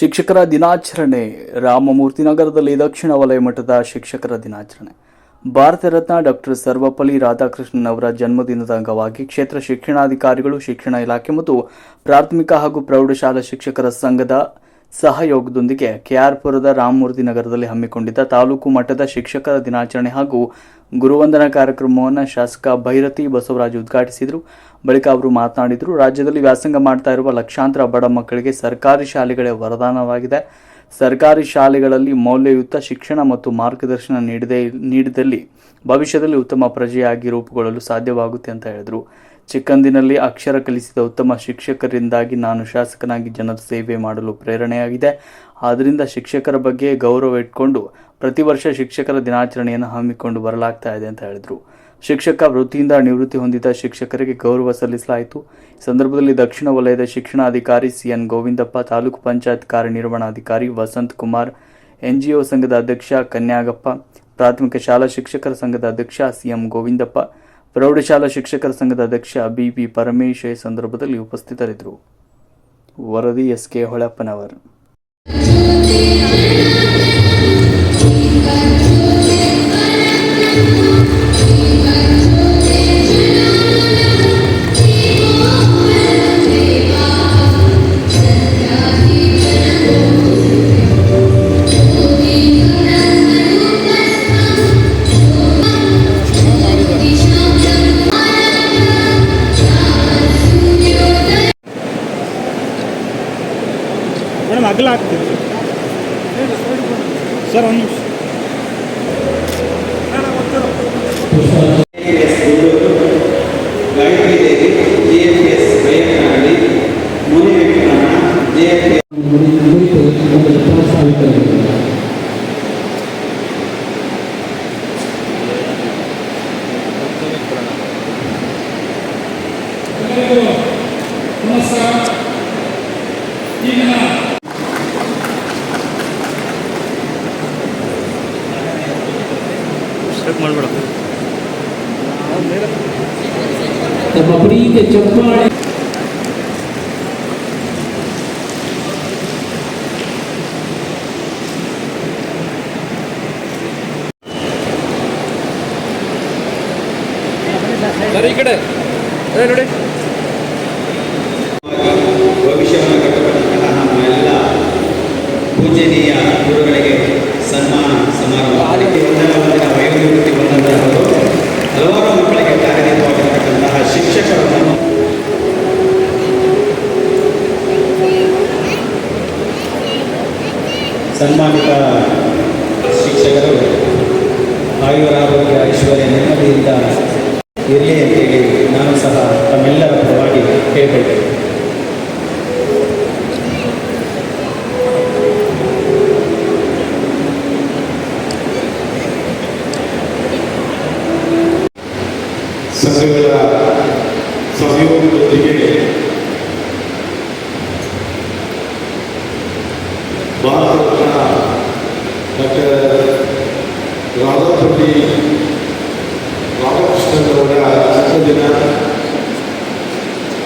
ಶಿಕ್ಷಕರ ದಿನಾಚರಣೆ. ರಾಮಮೂರ್ತಿ ನಗರದಲ್ಲಿ ದಕ್ಷಿಣ ವಲಯ ಮಠದ ಶಿಕ್ಷಕರ ದಿನಾಚರಣೆ. ಭಾರತ ರತ್ನ ಡಾಕ್ಟರ್ ಸರ್ವಪಲ್ಲಿ ರಾಧಾಕೃಷ್ಣನ್ ಅವರ ಜನ್ಮದಿನದ ಅಂಗವಾಗಿ ಕ್ಷೇತ್ರ ಶಿಕ್ಷಣಾಧಿಕಾರಿಗಳು, ಶಿಕ್ಷಣ ಇಲಾಖೆ ಮತ್ತು ಪ್ರಾಥಮಿಕ ಹಾಗೂ ಪ್ರೌಢಶಾಲಾ ಶಿಕ್ಷಕರ ಸಂಘದ ಸಹಯೋಗದೊಂದಿಗೆ ಕೆಆರ್ಪುರದ ರಾಮಮೂರ್ತಿ ನಗರದಲ್ಲಿ ಹಮ್ಮಿಕೊಂಡಿದ್ದ ತಾಲೂಕು ಮಟ್ಟದ ಶಿಕ್ಷಕರ ದಿನಾಚರಣೆ ಹಾಗೂ ಗುರುವಂದನಾ ಕಾರ್ಯಕ್ರಮವನ್ನು ಶಾಸಕ ಭೈರತಿ ಬಸವರಾಜ್ ಉದ್ಘಾಟಿಸಿದರು. ಬಳಿಕ ಅವರು ಮಾತನಾಡಿದರು, ರಾಜ್ಯದಲ್ಲಿ ವ್ಯಾಸಂಗ ಮಾಡ್ತಾ ಇರುವ ಲಕ್ಷಾಂತರ ಬಡ ಮಕ್ಕಳಿಗೆ ಸರ್ಕಾರಿ ಶಾಲೆಗಳೇ ವರದಾನವಾಗಿದೆ. ಸರ್ಕಾರಿ ಶಾಲೆಗಳಲ್ಲಿ ಮೌಲ್ಯಯುತ ಶಿಕ್ಷಣ ಮತ್ತು ಮಾರ್ಗದರ್ಶನ ನೀಡದೆ ನೀಡಿದಲ್ಲಿ ಭವಿಷ್ಯದಲ್ಲಿ ಉತ್ತಮ ಪ್ರಜೆಯಾಗಿ ರೂಪುಗೊಳ್ಳಲು ಸಾಧ್ಯವಾಗುತ್ತೆ ಅಂತ ಹೇಳಿದರು. ಚಿಕ್ಕಂದಿನಲ್ಲಿ ಅಕ್ಷರ ಕಲಿಸಿದ ಉತ್ತಮ ಶಿಕ್ಷಕರಿಂದಾಗಿ ನಾನು ಶಾಸಕನಾಗಿ ಜನರ ಸೇವೆ ಮಾಡಲು ಪ್ರೇರಣೆಯಾಗಿದೆ. ಆದ್ದರಿಂದ ಶಿಕ್ಷಕರ ಬಗ್ಗೆ ಗೌರವ ಇಟ್ಕೊಂಡು ಪ್ರತಿ ವರ್ಷ ಶಿಕ್ಷಕರ ದಿನಾಚರಣೆಯನ್ನು ಹಮ್ಮಿಕೊಂಡು ಬರಲಾಗ್ತಾ ಇದೆ ಅಂತ ಹೇಳಿದರು. ಶಿಕ್ಷಕ ವೃತ್ತಿಯಿಂದ ನಿವೃತ್ತಿ ಹೊಂದಿದ ಶಿಕ್ಷಕರಿಗೆ ಗೌರವ ಸಲ್ಲಿಸಲಾಯಿತು. ಈ ಸಂದರ್ಭದಲ್ಲಿ ದಕ್ಷಿಣ ವಲಯದ ಶಿಕ್ಷಣಾಧಿಕಾರಿ ಸಿಎನ್ ಗೋವಿಂದಪ್ಪ, ತಾಲೂಕು ಪಂಚಾಯತ್ ಕಾರ್ಯನಿರ್ವಹಣಾಧಿಕಾರಿ ವಸಂತ್ ಕುಮಾರ್, ಎನ್ಜಿಒ ಸಂಘದ ಅಧ್ಯಕ್ಷ ಕನ್ಯಾಗಪ್ಪ, ಪ್ರಾಥಮಿಕ ಶಾಲಾ ಶಿಕ್ಷಕರ ಸಂಘದ ಅಧ್ಯಕ್ಷ ಸಿಎಂ ಗೋವಿಂದಪ್ಪ, ಪ್ರೌಢಶಾಲಾ ಶಿಕ್ಷಕರ ಸಂಘದ ಅಧ್ಯಕ್ಷ ಬಿಪಿ ಪರಮೇಶ್ ಸಂದರ್ಭದಲ್ಲಿ ಉಪಸ್ಥಿತರಿದ್ದರು. ವರದಿ S K Holappanavar sir step ಮಾಡ್ಬಿಡೋಣ ನಮ್ಮ ಪ್ರೀತಿ ಚಪ್ಪಾಳೆ. ಭವಿಷ್ಯವನ್ನು ಕಟ್ಟುವಂತಹ ನಮ್ಮ ಎಲ್ಲ ಪೂಜನೀಯ ಗುರುಗಳಿಗೆ ಸನ್ಮಾನ ಸಮಾರಂಭ. ಸನ್ಮಾನಿತ ಶಿಕ್ಷಕರು ಆಯುರಾರೋಗ್ಯ ಐಶ್ವರ್ಯ ನೆಮ್ಮದಿಯಿಂದ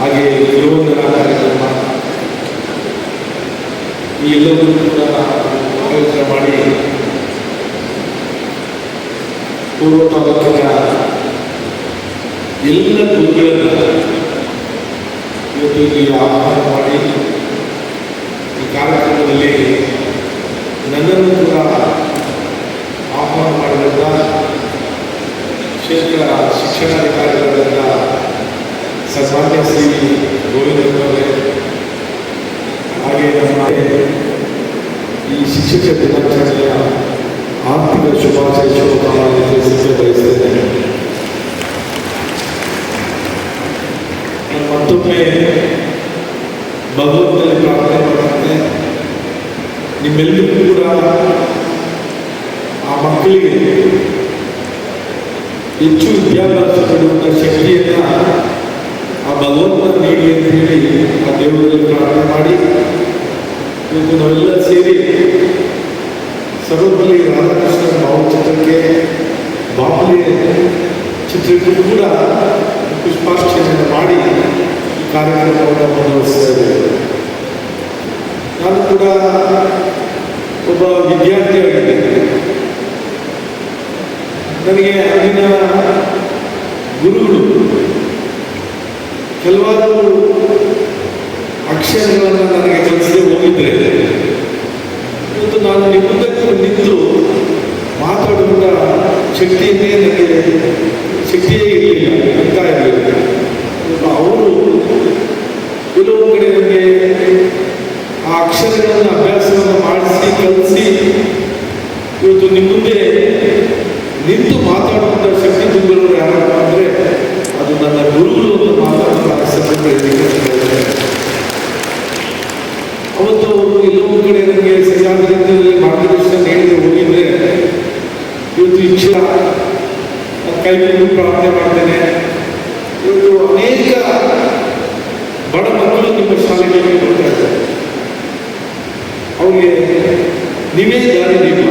ಹಾಗೆ ಗುರುವಂದನಾ ಕಾರ್ಯಕ್ರಮ ಈ ಎಲ್ಲವನ್ನೂ ಕೂಡ ಆಯೋಜನೆ ಮಾಡಿ ಪೂರ್ವ ತಾಲೂಕಿನ ಎಲ್ಲ ಗುರುಗಳನ್ನು ಇವತ್ತು ಇಲ್ಲಿ ಆಹ್ವಾನ ಮಾಡಿ ಈ ಕಾರ್ಯಕ್ರಮದಲ್ಲಿ ನನ್ನನ್ನು ಕೂಡ ಆಹ್ವಾನ ಮಾಡಿದಂಥ ಕ್ಷೇತ್ರ ಶಿಕ್ಷಣಾಧಿಕಾರಿಗಳಾದ ಸನ್ಮಾನ್ಯ ಶ್ರೀ ಗೋವಿಂದರವರೇ ಹಾಗೆ ನಮ್ಮ ಈ ಶಿಕ್ಷಕ ದಿನಾಚರಣೆಯ ಆರ್ಥಿಕ ಶುಭಾಶಯ ಶುಭಕಾಮನೆ ತಿಳಿಸಿ ಬಯಸ್ತೇನೆ ನಾನು ಮತ್ತೊಮ್ಮೆ ಭಗವಂತನಲ್ಲಿ ಪ್ರಾರ್ಥನೆ ಮಾಡ್ತೇನೆ ನಿಮ್ಮೆಲ್ಲರಿಗೂ ಕೂಡ ಆ ಮಕ್ಕಳಿಗೆ ಹೆಚ್ಚು ವಿದ್ಯಾಭ್ಯಾಸ ಕೊಡುವಂಥ ಶಕ್ತಿಯನ್ನು ಆ ಭಗವಂತ ನೀಡಿ ಅಂತ ಹೇಳಿ ಆ ದೇವರಲ್ಲಿ ಪ್ರಾರ್ಥನೆ ಮಾಡಿ, ಇವತ್ತು ನಾವೆಲ್ಲ ಸೇರಿ ಸರ್ವಪಲ್ಲಿ ರಾಧಾಕೃಷ್ಣ ಭಾವಚಿತ್ರಕ್ಕೆ ಬಾಪಲಿ ಚಿತ್ರಕ್ಕೂ ಕೂಡ ಪುಷ್ಪಾರ್ಚನೆಯನ್ನು ಮಾಡಿ ಕಾರ್ಯಕ್ರಮವನ್ನು ಮುಂದುವರಿಸಿದ್ದಾರೆ. ನಾನು ಕೂಡ ಒಬ್ಬ ವಿದ್ಯಾರ್ಥಿಯಾಗಿದ್ದೇನೆ ನನಗೆ ಅಲ್ಲಿನ ಗುರುಗಳು ಕೆಲವಾರು ಅಕ್ಷರಗಳನ್ನು ನನಗೆ ಕಲಿಸದೆ ಹೋಗಿದ್ರೆ ಇವತ್ತು ನಾನು ನಿಮ್ಮ ನಿಂತು ಮಾತಾಡುವಂಥ ಶಕ್ತಿಯನ್ನೇ ನನಗೆ ಶಕ್ತಿಯೇ ಇರಲಿಲ್ಲ ಅಂತ ಇರಲಿಲ್ಲ ಅವರು ಕೆಲವು ಕಡೆ ನನಗೆ ಆ ಅಕ್ಷರಗಳನ್ನು ಅಭ್ಯಾಸವನ್ನು ಮಾಡಿಸಿ, ಕಲಿಸಿ, ಇವತ್ತು ನಿಮ್ಮ ಮುಂದೆ ನಿಂತು ಮಾತಾಡುವಂಥ ಶಕ್ತಿ ತುಂಬಲು ಯಾರಪ್ಪ ಅಂದರೆ ಅದು ನನ್ನ ಗುರುಗಳು ಅಂತ ಮಾತಾಡುವಂಥ ಅವತ್ತು ಅವರು ಎಲ್ಲೋ ಕಡೆ ನನಗೆ ಸರಿಯಾದ ಮಾರ್ಗದರ್ಶನ ಈ ವಿಷಯ ಕೈಗೊಂಡು ಪ್ರಾರ್ಥನೆ ಮಾಡ್ತೇನೆ. ಇವತ್ತು ಅನೇಕ ಬಡ ಮಕ್ಕಳು ನಿಮ್ಮ ಶಾಲೆಗೆ ಬರ್ತಾ ಇದ್ದಾರೆ. ಅವರಿಗೆ ನೀವೇ ದಾರಿ ನೀವು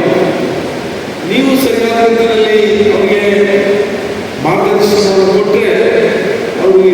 ನೀವು ಸರಿಯಾದ ರೀತಿಯಲ್ಲಿ ಅವರಿಗೆ ಮಾರ್ಗದರ್ಶನವನ್ನು ಕೊಟ್ಟರೆ ಅವ್ರಿಗೆ